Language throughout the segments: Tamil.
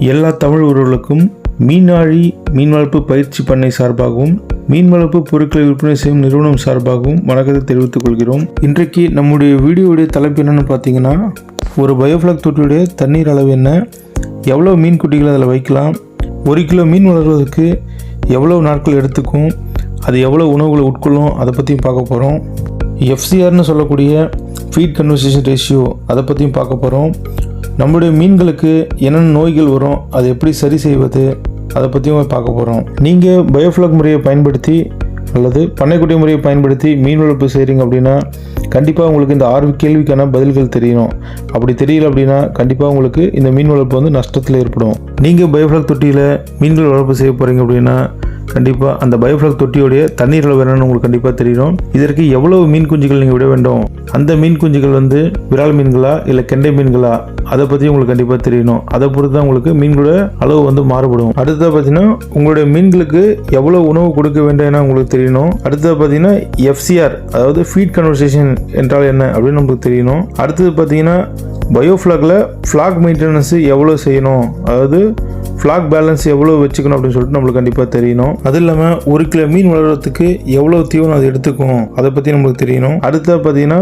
எல்லா தமிழ் உறவுகளுக்கும் மீனாழி மீன் வளர்ப்பு பயிற்சி பண்ணை சார்பாகவும் மீன் வளர்ப்பு பொருட்களை விற்பனை செய்யும் நிறுவனம் சார்பாகவும் வணக்கத்தை தெரிவித்துக் கொள்கிறோம். இன்றைக்கு நம்முடைய வீடியோவுடைய தலைப்பு என்னென்னு பார்த்தீங்கன்னா ஒரு பயோஃப்ளாக் தொட்டியுடைய தண்ணீர் அளவு என்ன எவ்வளோ மீன் குட்டிகள் அதில் வைக்கலாம் ஒரு கிலோ மீன் வளர்வதற்கு எவ்வளோ நாட்கள் எடுத்துக்கும் அது எவ்வளோ உணவுகளை உட்கொள்ளும் அதை பற்றியும் பார்க்க போகிறோம் எஃப்சிஆர்னு சொல்லக்கூடிய ஃபீட் கன்வர்சேஷன் ரேஷியோ அதை பற்றியும் பார்க்க போகிறோம் நம்முடைய மீன்களுக்கு என்னென்ன நோய்கள் வரும் அதை எப்படி சரி செய்வது அதை பற்றியும் பார்க்க போகிறோம் நீங்கள் பயோஃப்ளாக் முறையை பயன்படுத்தி அல்லது பண்ணைக்குட்டி முறையை பயன்படுத்தி மீன் வளர்ப்பு செய்கிறீங்க அப்படின்னா கண்டிப்பாக உங்களுக்கு இந்த ஆறு கேள்விக்கான பதில்கள் தெரியணும். அப்படி தெரியல அப்படின்னா கண்டிப்பாக உங்களுக்கு இந்த மீன் வளர்ப்பு வந்து நஷ்டத்தில் ஏற்படும். நீங்கள் பயோஃப்ளாக் தொட்டியில் மீன்கள் வளர்ப்பு செய்ய போகிறீங்க அப்படின்னா கண்டிப்பாக அந்த பயோஃப்ளாக் தொட்டியோடைய தண்ணீர் அளவு என்னன்னு உங்களுக்கு கண்டிப்பாக தெரியணும் இதற்கு எவ்வளவு மீன் குஞ்சுகள் நீங்கள் விட வேண்டும்? அந்த மீன் குஞ்சுகள் வந்து விரால் மீன்களா இல்லை கெண்டை மீன்களா? அதை பற்றி உங்களுக்கு கண்டிப்பாக தெரியணும். அதை பொறுத்து தான் உங்களுக்கு மீன்களோட அளவு வந்து மாறுபடும். அடுத்ததாக பார்த்தீங்கன்னா உங்களுடைய மீன்களுக்கு எவ்வளோ உணவு கொடுக்க வேண்டும் உங்களுக்கு தெரியணும். அடுத்தது பார்த்தீங்கன்னா எஃப்சிஆர் அதாவது ஃபீட் கன்வர்சேஷன் என்றால் என்ன அப்படின்னு நமக்கு தெரியணும். அடுத்தது பார்த்தீங்கன்னா பயோஃப்ளாகில் ஃப்ளாக் மெயின்டெனன்ஸு எவ்வளோ செய்யணும்? அதாவது ஃப்ளாக் பேலன்ஸ் எவ்வளோ வச்சுக்கணும் அப்படின்னு சொல்லிட்டு நம்மளுக்கு கண்டிப்பாக தெரியணும். அது இல்லாமல் ஒரு கிலோ மீன் வளர்கிறதுக்கு எவ்வளோ தீவனம் அது எடுத்துக்கும்? அதை பற்றி நம்மளுக்கு தெரியணும். அடுத்தது பார்த்தீங்கன்னா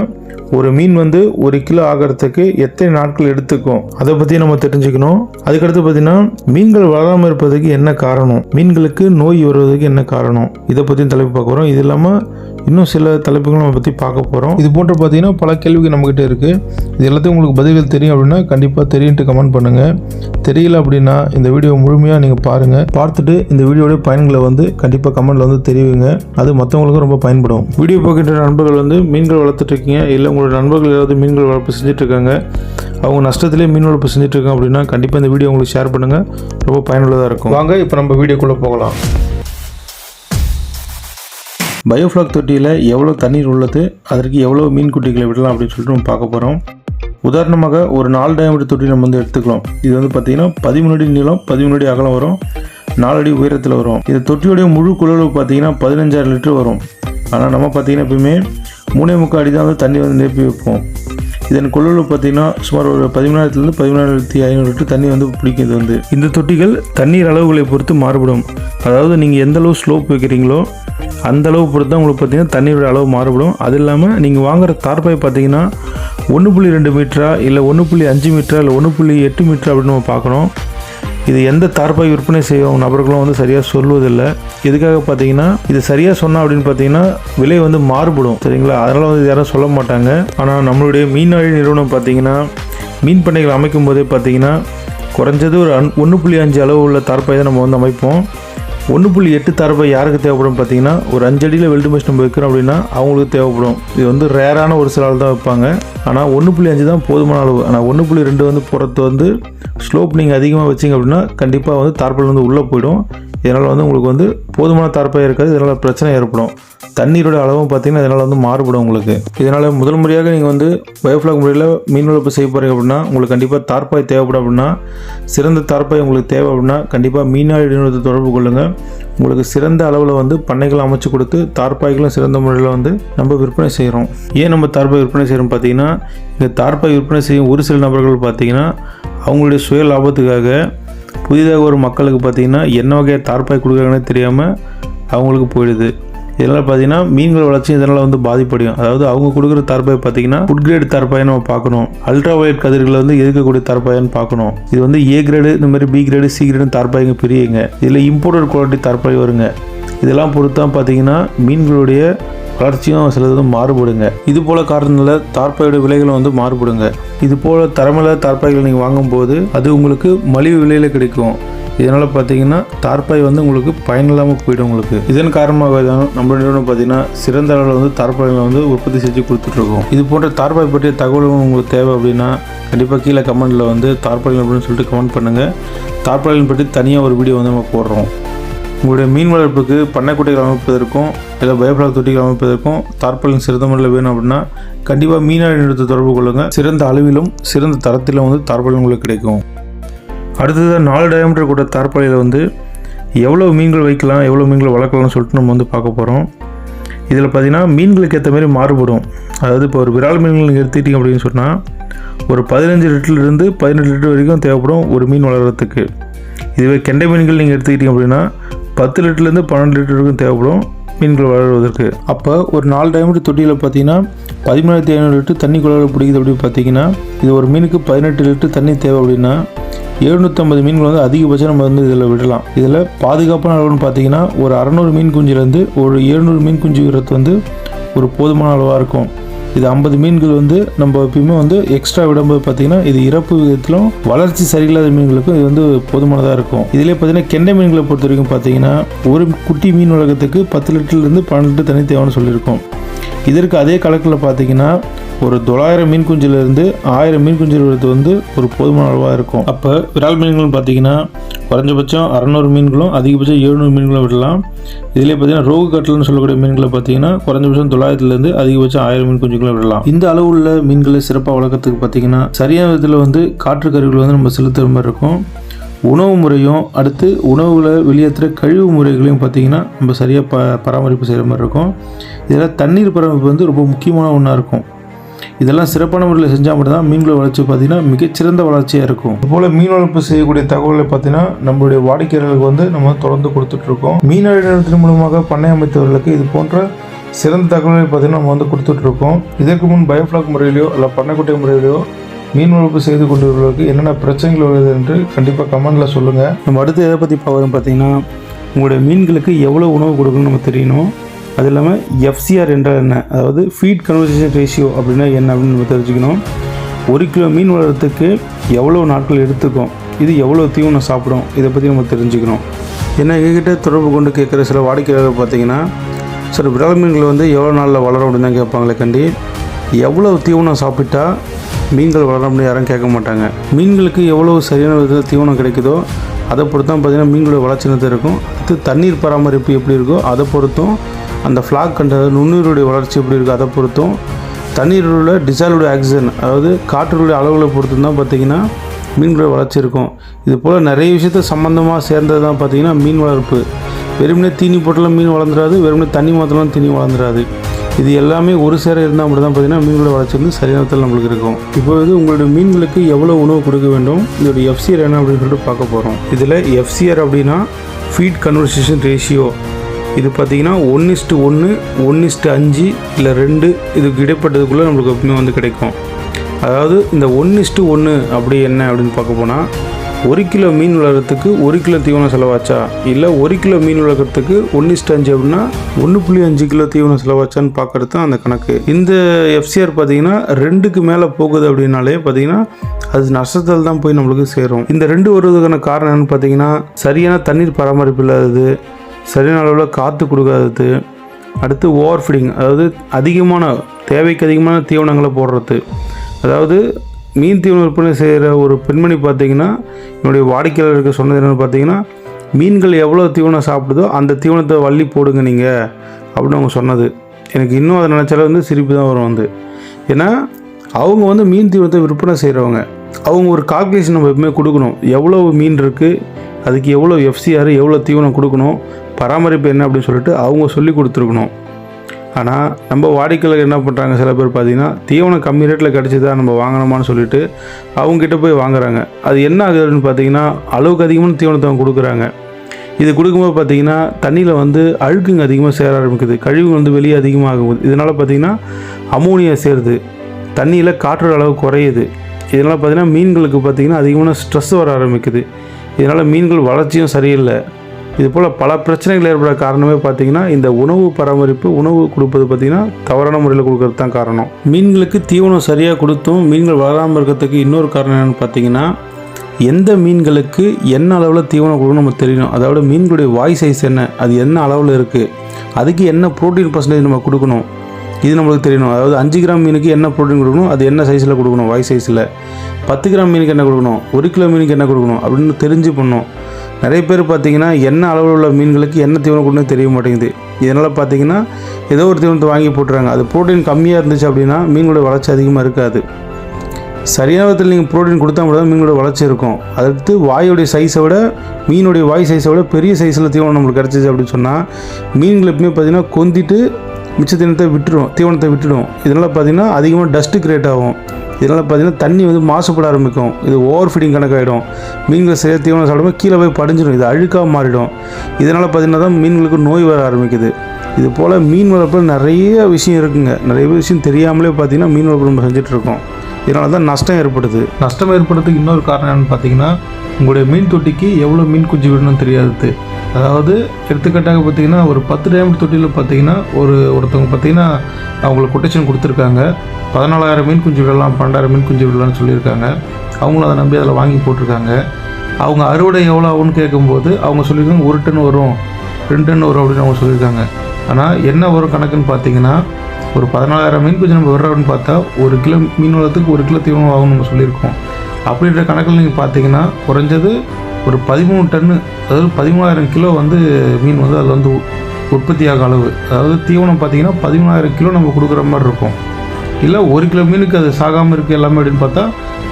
ஒரு மீன் வந்து ஒரு கிலோ ஆகிறதுக்கு எத்தனை நாட்கள் எடுத்துக்கும்? அதை பற்றி நம்ம தெரிஞ்சுக்கணும். அதுக்கடுத்து பார்த்தீங்கன்னா மீன்கள் வளராமல் இருப்பதுக்கு என்ன காரணம்? மீன்களுக்கு நோய் வருவதற்கு என்ன காரணம்? இதை பற்றியும் தலைப்பு பார்க்குறோம் இது இல்லாமல் இன்னும் சில தலைப்புகள் நம்ம பற்றி பார்க்க போகிறோம் இது போன்ற பார்த்தீங்கன்னா பல கேள்விகள் நம்மக்கிட்ட இருக்குது இது எல்லாத்தையும் உங்களுக்கு பதில்கள் தெரியும் அப்படின்னா கண்டிப்பாக தெரியுன்ட்டு கமெண்ட் பண்ணுங்கள் தெரியல அப்படின்னா இந்த வீடியோ முழுமையாக நீங்கள் பாருங்கள் பார்த்துட்டு இந்த வீடியோடைய பயன்களை வந்து கண்டிப்பாக கமெண்ட்டில் வந்து தெரிவிங்க. அது மற்றவங்களுக்கும் ரொம்ப பயன்படும். வீடியோ பார்க்கின்ற நண்பர்கள் வந்து மீன்கள் வளர்த்துட்டு இருக்கீங்க. இல்லை உங்களோட நண்பர்கள் ஏதாவது மீன்கள் வளர்ப்பு செஞ்சுட்டு இருக்காங்க அவங்க நஷ்டத்திலே மீன் வளர்ப்பு செஞ்சுட்டு இருக்காங்க அப்படின்னா கண்டிப்பாக இந்த வீடியோ உங்களுக்கு ஷேர் பண்ணுங்கள் ரொம்ப பயனுள்ளதாக இருக்கும். வாங்க இப்போ நம்ம வீடியோக்குள்ளே போகலாம். பயோஃப்ளாக் தொட்டியில் எவ்வளோ தண்ணீர் உள்ளது அதற்கு எவ்வளோ மீன் குட்டிகளை விடலாம் அப்படின்னு சொல்லிட்டு நம்ம பார்க்க போகிறோம் உதாரணமாக ஒரு நாலு டயமீட்டர் தொட்டி நம்ம வந்து எடுத்துக்கலாம். இது வந்து பார்த்திங்கன்னா பதிமூணு அடி நீளம் பதிமூணு அடி அகலம் வரும். நாலு அடி உயரத்தில் வரும். இது தொட்டியோடைய முழு குழவு பார்த்தீங்கன்னா பதினஞ்சாயிரம் லிட்டர் வரும். ஆனால் நம்ம பார்த்தீங்கன்னா எப்பயுமே மூணே முக்கால் அடி தான் வந்து தண்ணி வந்து நிரப்பி வைப்போம். இதன் கொள்ளளவு பார்த்தீங்கன்னா சுமார் ஒரு பதிமூணாயிரத்துலேருந்து பதிமூணாயிரத்தி ஐநூறு லிட்டர் தண்ணி வந்து பிடிக்கும் வந்து. இந்த தொட்டிகள் தண்ணீர் அளவுகளை பொறுத்து மாறுபடும். அதாவது நீங்கள் எந்த அளவு ஸ்லோப் வைக்கிறீங்களோ அந்த அளவு பொறுத்து தான் உங்களுக்கு பார்த்தீங்கன்னா தண்ணீரோட அளவு மாறுபடும். அது இல்லாமல் நீங்கள் வாங்குகிற தார்பாய் பார்த்தீங்கன்னா ஒன்று புள்ளி ரெண்டு மீட்டரா இல்லை ஒன்று புள்ளி அஞ்சு மீட்டரா இல்லை ஒன்று புள்ளி எட்டு மீட்டரா அப்படின்னு நம்ம பார்க்கணும். இது எந்த தார்பாய் விற்பனை செய்யும் நபர்களும் வந்து சரியாக சொல்வதில்லை. எதுக்காக பார்த்தீங்கன்னா இது சரியாக சொன்னால் அப்படின்னு பார்த்தீங்கன்னா விலை வந்து மாறுபடும். சரிங்களா? அதனால் வந்து யாரும் சொல்ல மாட்டாங்க. ஆனால் நம்மளுடைய மீன்வாழி நிறுவனம் பார்த்தீங்கன்னா மீன் பண்ணைகள் அமைக்கும் போதே பார்த்தீங்கன்னா குறைஞ்சது ஒரு அன் ஒன்று புள்ளி அஞ்சு அளவு உள்ள தார்பாய் தான் நம்ம வந்து அமைப்போம். ஒன்று புள்ளி எட்டு தரப்பை யாருக்கு தேவைப்படும் பார்த்தீங்கன்னா ஒரு அஞ்சடியில் வெல்டு மிஷின் நம்ம வைக்கிறோம் அப்படின்னா அவங்களுக்கு தேவைப்படும். இது வந்து ரேரான ஒரு சில ஆள் தான் வைப்பாங்க. ஆனால் ஒன்று புள்ளி அஞ்சு தான் போதுமான அளவு. ஆனால் ஒன்று புள்ளி ரெண்டு வந்து புறத்து வந்து ஸ்லோப் நீங்கள் அதிகமாக வச்சிங்க அப்படின்னா கண்டிப்பாக வந்து தார்பால் வந்து உள்ளே போயிடும். இதனால் வந்து உங்களுக்கு வந்து போதுமான தார்பாய் இருக்காது. இதனால் பிரச்சனை ஏற்படும். தண்ணீரோட அளவும் பார்த்தீங்கன்னா இதனால் வந்து மாறுபடும் உங்களுக்கு. இதனால் முதல் முறையாக நீங்கள் வந்து பயோஃப்ளாக் முறையில் மீன் வளர்ப்பு செய்ய போகிறீங்க அப்படின்னா உங்களுக்கு கண்டிப்பாக தார்ப்பாய் தேவைப்படும் அப்படின்னா சிறந்த தார்ப்பாய் உங்களுக்கு தேவை அப்படின்னா கண்டிப்பாக மீனாடி நிறுவனத்தை தொடர்பு கொள்ளுங்கள் உங்களுக்கு சிறந்த அளவில் வந்து பண்ணைகள் அமைச்சு கொடுத்து தார்ப்பாய்களும் சிறந்த முறையில் வந்து நம்ம விற்பனை செய்கிறோம் ஏன் நம்ம தார்ப்பாய் விற்பனை செய்கிறோம் பார்த்தீங்கன்னா இந்த தார்ப்பாய் விற்பனை செய்யும் ஒரு சில நபர்கள் பார்த்தீங்கன்னா அவங்களுடைய சுய லாபத்துக்காக புதிதாக ஒரு மக்களுக்கு பார்த்தீங்கன்னா என்ன வகையை தார்பாய் கொடுக்குறாங்கன்னு தெரியாமல் அவங்களுக்கு போயிடுது. இதனால் பார்த்தீங்கன்னா மீன்கள் வளர்ச்சி இதனால் வந்து பாதிப்படையும். அதாவது அவங்க கொடுக்குற தார்பாய் பார்த்தீங்கன்னா ஃபுட் கிரேட் தார்பாயை நம்ம பார்க்கணும். அல்ட்ரா வயலட் கதிர்களை வந்து எதிர்க்கக்கூடிய தரப்பாயான்னு பார்க்கணும். இது வந்து ஏ கிரேடு இந்த மாதிரி பி கிரேடு சி கிரேடு தரப்பாய்ங்க பிரியுங்க. இதில் இம்போர்ட்டட் குவாலிட்டி தரப்பாய் வருங்க. இதெல்லாம் பொறுத்து தான் பார்த்தீங்கன்னா மீன்களுடைய வளர்ச்சியும் சிலது மாறுபடுங்க. இது போல காரணத்தில் தார்பாயோட விலைகளும் வந்து மாறுபடுங்க. இது போல தரமில்ல தார்பாய்கள் நீங்கள் வாங்கும்போது அது உங்களுக்கு மலிவு விலையில் கிடைக்கும். இதனால் பார்த்தீங்கன்னா தார்பாய் வந்து உங்களுக்கு பயனில்லாமல் போயிடும் உங்களுக்கு. இதன் காரணமாக தான் நம்ம நிறுவனம் பார்த்தீங்கன்னா சிறந்த அளவில் வந்து தார்பாய்களை வந்து உற்பத்தி செஞ்சு கொடுத்துட்ருக்கோம். இது போன்ற தார்பாய் பற்றிய தகவலும் உங்களுக்கு தேவை அப்படின்னா கண்டிப்பாக கீழே கமெண்ட்டில் வந்து தார்பாய்கள் அப்படின்னு சொல்லிட்டு கமெண்ட் பண்ணுங்கள் தார்பாய்கள் பற்றி தனியாக ஒரு வீடியோ வந்து நம்ம போடுறோம். உங்களுடைய மீன் வளர்ப்புக்கு பண்ணைக்குட்டைகள் அமைப்பதற்கும் இல்லை பயோப்ளாக் தொட்டிகள் அமைப்பதற்கும் தார்பாலின் சிறந்த முறையில் வேணும் அப்படின்னா கண்டிப்பாக மீனாடி நிறுத்த தொடர்பு கொள்ளுங்கள் சிறந்த அளவிலும் சிறந்த தரத்திலும் வந்து தார்பாலின் உங்களுக்கு கிடைக்கும். அடுத்தது நாலு டயமீட்டர் கூட தார்பாலியில் வந்து எவ்வளோ மீன்கள் வைக்கலாம் எவ்வளோ மீன்கள் வளர்க்கலாம்னு சொல்லிட்டு நம்ம வந்து பார்க்க போகிறோம் இதில் பார்த்தீங்கன்னா மீன்களுக்கு ஏற்ற மாதிரி மாறுபடும். அதாவது இப்போ ஒரு விரால் மீன்கள் நீங்கள் எடுத்துக்கிட்டீங்க அப்படின்னு சொன்னால் ஒரு பதினஞ்சு லிட்டர்லேருந்து பதினெட்டு லிட்டர் வரைக்கும் தேவைப்படும் ஒரு மீன் வளர்கிறதுக்கு இதுவே கெண்டை மீன்கள் நீங்கள் எடுத்துக்கிட்டீங்க அப்படின்னா பத்து லிட்டர்லேருந்து பன்னெண்டு லிட்டர் வரைக்கும் தேவைப்படும் மீன்கள் வளர்வதற்கு. அப்போ ஒரு நாலு டைமண்ட் தொட்டியில் பார்த்தீங்கன்னா பதிமூணாயிரத்தி ஐநூறு லிட்டர் தண்ணி குழாயில் பிடிக்குது அப்படின்னு பார்த்தீங்கன்னா இது ஒரு மீனுக்கு பதினெட்டு லிட்டர் தண்ணி தேவை அப்படின்னா எழுநூற்றம்பது மீன்கள் வந்து அதிகபட்சம் நம்ம வந்து இதில் விடலாம். இதில் பாதுகாப்பான அளவுன்னு பார்த்தீங்கன்னா ஒரு அறநூறு மீன் குஞ்சுலேருந்து ஒரு எழுநூறு மீன் குஞ்சு விடுறது வந்து ஒரு போதுமான அளவாக இருக்கும். இது ஐம்பது மீன்கள் வந்து நம்ம எப்பயுமே வந்து எக்ஸ்ட்ரா விடும்போது பார்த்தீங்கன்னா இது இறப்பு விதத்திலும் வளர்ச்சி சரியில்லாத மீன்களுக்கும் இது வந்து போதுமானதாக இருக்கும். இதிலே பார்த்தீங்கன்னா கெண்டை மீன்களை பொறுத்த வரைக்கும் பார்த்தீங்கன்னா ஒரு குட்டி மீன் உலகத்துக்கு பத்து லிட்டர்லேருந்து பன்னெண்டு லிட்டர் தண்ணி தேவைன்னு சொல்லியிருக்கோம். இதற்கு அதே கலக்கில் பார்த்தீங்கன்னா ஒரு தொள்ளாயிரம் மீன் குஞ்சிலிருந்து ஆயிரம் மீன் குஞ்சு விடுறது வந்து ஒரு போதுமான அளவாக இருக்கும். அப்போ விரால் மீன்களும் பார்த்தீங்கன்னா குறைஞ்சபட்சம் அறநூறு மீன்களும் அதிகபட்சம் எழுநூறு மீன்களும் விடலாம். இதிலே பார்த்தீங்கன்னா ரோகு கட்டல்னு சொல்லக்கூடிய மீன்களை பார்த்தீங்கன்னா குறைஞ்சபட்சம் தொள்ளாயிரத்துலேருந்து அதிகபட்சம் ஆயிரம் மீன் குஞ்சுகளும் விடலாம். இந்த அளவு உள்ள மீன்களை சிறப்பாக வளர்க்கறதுக்கு பார்த்தீங்கன்னா சரியான விதத்தில் வந்து காற்று கருவிகள் வந்து நம்ம செலுத்துகிற மாதிரி இருக்கும். உணவு முறையும் அடுத்து உணவுகளை வெளியேற்றுற கழிவு முறைகளையும் பார்த்தீங்கன்னா நம்ம சரியாக ப பராமரிப்பு செய்கிற மாதிரி இருக்கும். இதில் தண்ணீர் பராமரிப்பு வந்து ரொம்ப முக்கியமான ஒன்றா இருக்கும். இதெல்லாம் சிறப்பான முறையில் செஞ்சால் மட்டும்தான் மீன்களை வளர்ச்சி பார்த்தீங்கன்னா மிகச்சிறந்த வளர்ச்சியாக இருக்கும். இதுபோல் மீன் வளர்ப்பு செய்யக்கூடிய தகவலை பார்த்தீங்கன்னா நம்மளுடைய வாடிக்கையாளர்களுக்கு வந்து நம்ம தொடர்ந்து கொடுத்துட்ருக்கோம். மீன் அழிநிலத்தின் மூலமாக பண்ணை அமைத்தவர்களுக்கு இது போன்ற சிறந்த தகவல்களை பார்த்தீங்கன்னா நம்ம வந்து கொடுத்துட்ருக்கோம். இதற்கு முன் பயோஃப்ளாக் முறையிலையோ இல்லை பண்ணைக்குட்டை முறையிலையோ மீன் வளர்ப்பு செய்து கொண்டிருப்பவர்களுக்கு என்னென்ன பிரச்சனைகள் வருது என்று கண்டிப்பாக கமெண்டில் சொல்லுங்கள் நம்ம அடுத்து எதை பற்றி பார்க்குறோம் பார்த்தீங்கன்னா உங்களுடைய மீன்களுக்கு எவ்வளோ உணவு கொடுக்கணும்னு நம்ம தெரியணும். அது இல்லாமல் எஃப்சிஆர் என்றால் என்ன? அதாவது ஃபீட் கன்வர்சேஷன் ரேஷியோ அப்படின்னா என்ன அப்படின்னு நம்ம தெரிஞ்சுக்கணும். ஒரு கிலோ மீன் வளர்கிறதுக்கு எவ்வளோ நாட்கள் எடுத்துக்கும்? இது எவ்வளோ தீவனம் சாப்பிடும்? இதை பற்றி நம்ம தெரிஞ்சுக்கணும். ஏன்னா எங்ககிட்ட தொடர்பு கொண்டு கேட்குற சில வாடிக்கையாளர்கள் பார்த்தீங்கன்னா சில விரால் மீன்கள் வந்து எவ்வளோ நாளில் வளரும்? அப்படின்னு தான் கேட்பாங்களே கண்டி. எவ்வளோ தீவனம் சாப்பிட்டா மீன்கள் வளர அப்படின்னு யாரும் கேட்க மாட்டாங்க. மீன்களுக்கு எவ்வளோ சரியான விதத்தில் தீவனம் கிடைக்குதோ அதை பொறுத்து தான் மீன்களோட வளர்ச்சினத்தை இருக்கும். இது தண்ணீர் பராமரிப்பு எப்படி இருக்கோ அதை பொறுத்தும் அந்த ஃப்ளாக் கண்ட நுண்ணுயிருடைய வளர்ச்சி எப்படி இருக்குது அதை பொறுத்தும் தண்ணீரில் உள்ள டிசால்வ்டு ஆக்சிஜன் அதாவது காற்றுடைய அளவுகளை பொறுத்து தான் பார்த்தீங்கன்னா மீன்களோட வளர்ச்சி இருக்கும். இது போல் நிறைய விஷயத்த சம்மந்தமாக சேர்ந்தது தான் பார்த்தீங்கன்னா மீன் வளர்ப்பு. வெறுமனே தீனி போட்டெல்லாம் மீன் வளர்ந்துடாது வெறுமனே தண்ணி மாற்றலாம் தீனி வளர்ந்துடாது இது எல்லாமே ஒரு சேர இருந்தால் மட்டும் தான் பார்த்தீங்கன்னா மீன்களோட வளர்ச்சி வந்து சரியான விதத்தில் நம்மளுக்கு இருக்கும். இப்போ வந்து உங்களுடைய மீன்களுக்கு எவ்வளோ உணவு கொடுக்க வேண்டும்? இதோட எஃப்சிஆர் என்ன அப்படின்னு சொல்லிட்டு பார்க்க போகிறோம் இதில் எஃப்சிஆர் அப்படின்னா ஃபீட் கன்வர்சேஷன் ரேஷியோ இது பார்த்தீங்கன்னா ஒன் இஸ்ட்டு ஒன்று ஒன் இஸ்ட்டு அஞ்சு இல்லை ரெண்டு இதுக்கு இடைப்பட்டதுக்குள்ளே நம்மளுக்கு எப்பவுமே வந்து கிடைக்கும். அதாவது இந்த ஒன் இஸ்ட்டு ஒன்று அப்படி என்ன அப்படின்னு பார்க்க போனால் ஒரு கிலோ மீன் வளர்கிறதுக்கு ஒரு கிலோ தீவனம் செலவாச்சா? இல்லை ஒரு கிலோ மீன் வளர்க்குறதுக்கு ஒன்றுஸ்ட்டு அஞ்சு அப்படின்னா ஒன்று புள்ளி அஞ்சு கிலோ தீவனம் செலவாச்சான்னு பார்க்கறது தான் அந்த கணக்கு. இந்த எஃப்சிஆர் பார்த்தீங்கன்னா ரெண்டுக்கு மேலே போகுது அப்படின்னாலே பார்த்தீங்கன்னா அது நஷ்டத்தில் தான் போய் நம்மளுக்கு சேரும். இந்த ரெண்டு வருவதுக்கான காரணம் என்னன்னு பார்த்தீங்கன்னா சரியான தண்ணீர் பராமரிப்பு இல்லாதது சரியான அளவில் காற்று கொடுக்காதது. அடுத்து ஓவர் ஃபீடிங் அதாவது அதிகமான தேவைக்கு அதிகமான தீவனங்களை போடுறது. அதாவது மீன் தீவனம் விற்பனை செய்கிற ஒரு பெண்மணி பார்த்தீங்கன்னா என்னுடைய வாடிக்கையாளருக்கு சொன்னது என்னென்னு பார்த்தீங்கன்னா மீன்கள் எவ்வளோ தீவனம் சாப்பிடுதோ அந்த தீவனத்தை வள்ளி போடுங்க நீங்கள் அப்படின்னு அவங்க சொன்னது. எனக்கு இன்னும் அதை நினச்சாலே வந்து சிரிப்பு தான் வரும் வந்து. ஏன்னா அவங்க வந்து மீன் தீவனத்தை விற்பனை செய்கிறவங்க அவங்க ஒரு கால்குலேஷன் நம்ம எப்பவுமே கொடுக்கணும். எவ்வளோ மீன் இருக்குது அதுக்கு எவ்வளோ எஃப்சிஆர் எவ்வளோ தீவனம் கொடுக்கணும் பராமரிப்பு என்ன அப்படின்னு சொல்லிட்டு அவங்க சொல்லி கொடுத்துருக்கணும். ஆனால் நம்ம வாடிக்கையாளர் என்ன பண்ணுறாங்க சில பேர் பார்த்தீங்கன்னா தீவனம் கம்மி ரேட்டில் கிடச்சிதா நம்ம வாங்கணுமான்னு சொல்லிட்டு அவங்ககிட்ட போய் வாங்குறாங்க. அது என்ன ஆகுதுன்னு பார்த்தீங்கன்னா அளவுக்கு அதிகமான தீவனத்தை அவங்க கொடுக்குறாங்க. இது கொடுக்கும்போது பார்த்தீங்கன்னா தண்ணியில் வந்து அழுக்குங்க அதிகமாக சேர ஆரம்பிக்குது. கழிவுகள் வந்து வெளியே அதிகமாகும் இதனால் பார்த்தீங்கன்னா அமோனியா சேருது. தண்ணியில் காற்றோட அளவு குறையுது. இதனால் பார்த்தீங்கன்னா மீன்களுக்கு பார்த்தீங்கன்னா அதிகமான ஸ்ட்ரெஸ் வர ஆரம்பிக்குது. இதனால் மீன்கள் வளர்ச்சியும் சரியில்லை. இது போல் பல பிரச்சனைகள் ஏற்பட காரணமே பார்த்தீங்கன்னா இந்த உணவு பராமரிப்பு உணவு கொடுப்பது பார்த்தீங்கன்னா தவறான முறையில் கொடுக்கறது தான் காரணம். மீன்களுக்கு தீவனம் சரியாக கொடுத்தும் மீன்கள் வளராமல் இருக்கிறதுக்கு இன்னொரு காரணம் என்னென்னு பார்த்தீங்கன்னா எந்த மீன்களுக்கு என்ன அளவில் தீவனம் கொடுக்கணும் நம்ம தெரியணும். அதாவது மீன்களுடைய வாய் சைஸ் என்ன அது என்ன அளவில் இருக்குது அதுக்கு என்ன ப்ரோட்டீன் பர்சன்டேஜ் நம்ம கொடுக்கணும் இது நம்மளுக்கு தெரியணும். அதாவது அஞ்சு கிராம் மீனுக்கு என்ன ப்ரோட்டீன் கொடுக்கணும் அது என்ன சைஸில் கொடுக்கணும் வாய் சைஸில் பத்து கிராம் மீனுக்கு என்ன கொடுக்கணும் ஒரு கிலோ மீனுக்கு என்ன கொடுக்கணும் அப்படின்னு தெரிஞ்சு பண்ணணும். நிறைய பேர் பார்த்தீங்கன்னா என்ன அளவில் உள்ள மீன்களுக்கு என்ன தீவனம் கொடுக்கணும் தெரிய மாட்டேங்குது. இதனால் பார்த்தீங்கன்னா ஏதோ ஒரு தீவனத்தை வாங்கி போட்டுறாங்க. அது ப்ரோட்டீன் கம்மியாக இருந்துச்சு அப்படின்னா மீன்களோட வளர்ச்சி அதிகமாக இருக்காது. சரியான விதத்தில் நீங்கள் ப்ரோட்டீன் கொடுத்தா மட்டும் தான் மீனோட வளர்ச்சி இருக்கும். அடுத்து வாயோடைய சைஸை விட மீனுடைய வாய் சைஸை விட பெரிய சைஸில் தீவனம் நம்மளுக்கு கிடச்சிச்சு அப்படின்னு சொன்னால் மீன்கள் எப்பவுமே பார்த்தீங்கன்னா கொந்திட்டு மிச்ச தீவனத்தை விட்டுடும் தீவனத்தை விட்டுடும். இதனால் பார்த்தீங்கன்னா அதிகமாக டஸ்ட்டு கிரியேட் ஆகும். இதனால் பார்த்தீங்கன்னா தண்ணி வந்து மாசுபட ஆரம்பிக்கும். இது ஓவர் ஃபீடிங் கணக்காகிடும் மீன்கள் சரியாக தீவனம் சாப்பிடும்போது கீழே போய் படிஞ்சிடும். இது அழுக்காக மாறிடும். இதனால் பார்த்தீங்கன்னா தான் மீன்களுக்கு நோய் வர ஆரம்பிக்குது. இது போல் மீன் வளர்ப்பில் நிறைய விஷயம் இருக்குங்க. நிறைய விஷயம் தெரியாமலே பார்த்தீங்கன்னா மீன் வளர்ப்பு நம்ம செஞ்சிட்ருக்கோம் இதனால தான் நஷ்டம் ஏற்படுது. நஷ்டம் ஏற்படுறதுக்கு இன்னொரு காரணம் என்னன்னு பார்த்தீங்கன்னா உங்களுடைய மீன் தொட்டிக்கு எவ்வளோ மீன் குஞ்சு விடணும்னு தெரியாது. அதாவது எடுத்துக்காட்டாக பார்த்தீங்கன்னா ஒரு பத்து டேமட் தொட்டியில் பார்த்தீங்கன்னா ஒரு ஒருத்தவங்க பார்த்தீங்கன்னா அவங்களுக்கு கொட்டேஷன் கொடுத்துருக்காங்க. பதினாலாயிரம் மீன் குஞ்சு விடலாம் பன்னெண்டாயிரம் மீன் குஞ்சு விடலாம்னு சொல்லியிருக்காங்க. அவங்களும் அதை நம்பி அதில் வாங்கி போட்டிருக்காங்க. அவங்க அறுவடை எவ்வளோ ஆகும்னு கேட்கும்போது அவங்க சொல்லியிருக்காங்க ஒரு டன் வரும். ரெண்டு டன் வரும் அப்படின்னு அவங்க சொல்லியிருக்காங்க. ஆனால் என்ன வரும் கணக்குன்னு பார்த்தீங்கன்னா ஒரு பதினாலாயிரம் மீன் குஞ்சு நம்ம விடுறோம்னு பார்த்தா ஒரு கிலோ மீன் வளத்துக்கு ஒரு கிலோ தீவனம் ஆகும்னு நம்ம சொல்லியிருக்கோம். அப்படின்ற கணக்கில் நீங்கள் பார்த்தீங்கன்னா குறைஞ்சது ஒரு பதிமூணு டன்னு அதாவது பதிமூணாயிரம் கிலோ வந்து மீன் வந்து அதில் வந்து உற்பத்தியாக அளவு. அதாவது தீவனம் பார்த்தீங்கன்னா பதிமூணாயிரம் கிலோ நம்ம கொடுக்குற மாதிரி இருக்கும். இல்லை ஒரு கிலோ மீனுக்கு அது சாகாமல் இருக்குது எல்லாமே அப்படின்னு பார்த்தா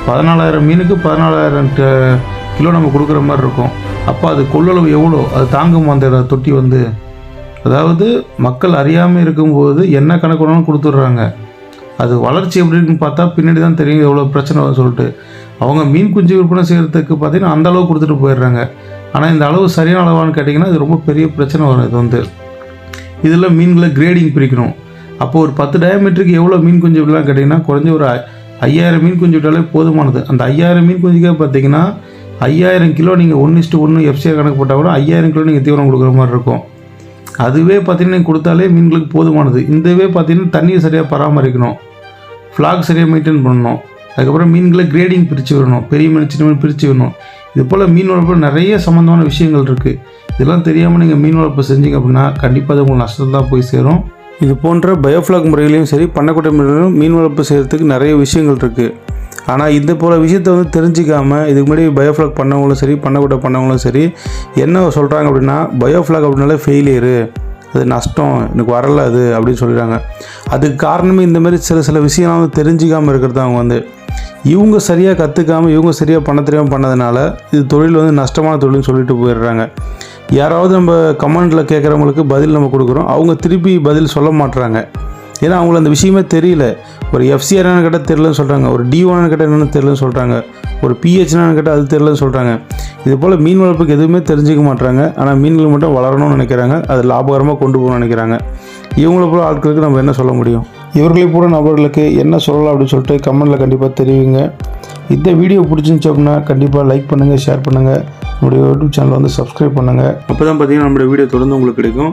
பதினாலாயிரம் மீனுக்கு பதினாலாயிரம் ட- கிலோ நம்ம கொடுக்குற மாதிரி இருக்கும். அப்போ அது கொள்ளளவு எவ்வளோ? அது தாங்கும் அந்த தொட்டி வந்து. அதாவது மக்கள் அறியாமல் இருக்கும்போது என்ன கணக்கு வேணாலும் கொடுத்துட்றாங்க. அது வளர்ச்சி எப்படின்னு பார்த்தா பின்னாடி தான் தெரியும் எவ்வளோ பிரச்சனை வரும்னு சொல்லிட்டு. அவங்க மீன் குஞ்சு விற்பனை செய்கிறதுக்கு பார்த்தீங்கன்னா அந்த அளவு கொடுத்துட்டு போயிடுறாங்க. ஆனால் இந்த அளவு சரியான அளவான்னு கேட்டிங்கன்னா இது ரொம்ப பெரிய பிரச்சனை வரும் இது வந்து. இதில் மீன்களை கிரேடிங் பிரிக்கணும். அப்போ ஒரு பத்து டயமீட்டருக்கு எவ்வளோ மீன் குஞ்சு விடலாம் கேட்டிங்கன்னா குறைஞ்ச ஒரு ஐயாயிரம் மீன் குஞ்சு விட்டாலே போதுமானது. அந்த ஐயாயிரம் மீன் குஞ்சுக்கே பார்த்தீங்கன்னா ஐயாயிரம் கிலோ நீங்கள் ஒன்று இஸ்ட்டு ஒன்று எஃப்சிஆர் கணக்கு போட்டால் கூட ஐயாயிரம் கிலோ நீங்கள் தீவனம் கொடுக்குற மாதிரி இருக்கும். அதுவே பார்த்தீங்கன்னா நீங்கள் கொடுத்தாலே மீன்களுக்கு போதுமானது. இந்தவே பார்த்தீங்கன்னா தண்ணியை சரியாக பராமரிக்கணும். ஃப்ளாக் சரியாக மெயின்டைன் பண்ணணும். அதுக்கப்புறம் மீன்களை கிரேடிங் பிரித்து விடணும். பெரிய மீன் சின்ன மீன் பிரித்து விடணும். இது போல் மீன் வளர்ப்பு நிறைய சம்மந்தமான விஷயங்கள் இருக்குது இதெல்லாம் தெரியாமல் நீங்கள் மீன் வளர்ப்பு செஞ்சீங்க அப்படின்னா கண்டிப்பாக அது உங்களுக்கு நஷ்டம் தான் போய் சேரும். இது போன்ற பயோஃப்ளாக் முறைகளையும் சரி பண்ணக்கூடிய முறையிலும் மீன் வளர்ப்பு செய்கிறதுக்கு நிறைய விஷயங்கள் இருக்குது ஆனால் இந்த போல் விஷயத்தை வந்து தெரிஞ்சிக்காமல் இதுக்கு முன்னாடி பயோஃப்ளாக் பண்ணவங்களும் சரி பண்ணக்கூட பண்ணவங்களும் சரி என்ன சொல்கிறாங்க அப்படின்னா பயோஃப்ளாக் அப்படின்னாலே ஃபெயிலியரு அது நஷ்டம் எனக்கு வரல அது அப்படின்னு சொல்லிடுறாங்க. அதுக்கு காரணமே இந்தமாரி சில சில விஷயம்லாம் வந்து தெரிஞ்சிக்காமல் இருக்கிறது அவங்க வந்து. இவங்க சரியாக கற்றுக்காமல் இவங்க சரியாக பண்ண தெரியாமல் பண்ணதுனால இது தொழில் வந்து நஷ்டமான தொழில்னு சொல்லிட்டு போயிடுறாங்க. யாராவது நம்ம கமெண்டில் கேட்குறவங்களுக்கு பதில் நம்ம கொடுக்குறோம். அவங்க திருப்பி பதில் சொல்ல மாட்டுறாங்க ஏன்னா அவங்களுக்கு அந்த விஷயமே தெரியல. ஒரு எஃப்சிஆர் என்னென்னு கேட்டால் தெரியலன்னு சொல்கிறாங்க ஒரு டி ஒன்னு கேட்டால் என்னென்னு தெரியலன்னு சொல்கிறாங்க ஒரு பிஹெச்னான்னு கேட்டால் அது தெரியலன்னு சொல்கிறாங்க இது போல் மீன் வளர்ப்புக்கு எதுவுமே தெரிஞ்சுக்க மாட்டாங்க ஆனால் மீன்கள் மட்டும் வளரணும்னு நினைக்கிறாங்க. அது லாபகரமாக கொண்டு போகணும்னு நினைக்கிறாங்க. இவங்கள போல ஆட்களுக்கு நம்ம என்ன சொல்ல முடியும்? இவர்களை போல நபர்களுக்கு என்ன சொல்லலாம் அப்படின்னு சொல்லிட்டு கமெண்டில் கண்டிப்பாக தெரிவிங்க. இந்த வீடியோ பிடிச்சிருந்துச்சு அப்படின்னா கண்டிப்பாக லைக் பண்ணுங்கள் ஷேர் பண்ணுங்கள் நம்முடைய யூடியூப் சேனலை வந்து சப்ஸ்கிரைப் பண்ணுங்கள் அப்போ தான் பார்த்தீங்கன்னா நம்மளுடைய வீடியோ தொடர்ந்து உங்களுக்கு கிடைக்கும்.